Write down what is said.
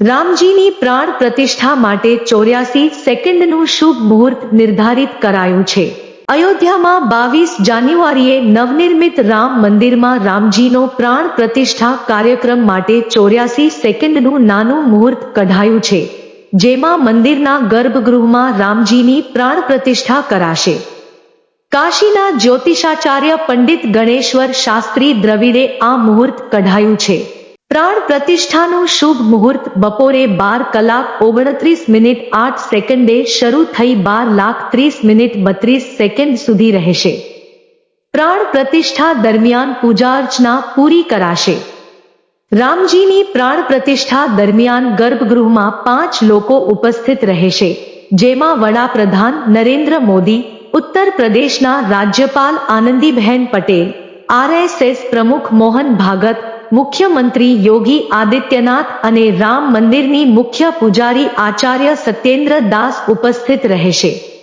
રામજીની પ્રાણ પ્રતિષ્ઠા માટે ચોર્યાસી સેકન્ડનું શુભ મુહૂર્ત નિર્ધારિત કરાયું છે. અયોધ્યામાં બાવીસ જાન્યુઆરીએ નવનિર્મિત રામ મંદિરમાં રામજીનો પ્રાણ પ્રતિષ્ઠા કાર્યક્રમ માટે ચોર્યાસી સેકન્ડનું નાનું મુહૂર્ત કઢાયું છે, જેમાં મંદિરના ગર્ભગૃહમાં રામજીની પ્રાણ પ્રતિષ્ઠા કરાશે. કાશીના જ્યોતિષાચાર્ય પંડિત ગણેશ્વર શાસ્ત્રી દ્રવિડે આ મુહૂર્ત કઢાયું છે. પ્રાણ પ્રતિષ્ઠાનું શુભ મુહૂર્ત બપોરે બાર કલાક ઓગણત્રીસ મિનિટ આઠ સેકન્ડે શરૂ થઈ બાર લાખ ત્રીસ મિનિટ બત્રીસ સેકન્ડ સુધી રહેશે. પ્રાણ પ્રતિષ્ઠા દરમિયાન પૂજા અર્ચના પૂરી કરાશે. રામજીની પ્રાણ પ્રતિષ્ઠા દરમિયાન ગર્ભગૃહમાં પાંચ લોકો ઉપસ્થિત રહેશે, જેમાં વડાપ્રધાન નરેન્દ્ર મોદી, ઉત્તર પ્રદેશના રાજ્યપાલ આનંદીબહેન પટેલ, આરએસએસ પ્રમુખ મોહન ભાગત મુખ્યમંત્રી યોગી આદિત્યનાથ અને રામ મંદિરની મુખ્ય પૂજારી આચાર્ય સત્યેન્દ્ર દાસ ઉપસ્થિત રહેશે.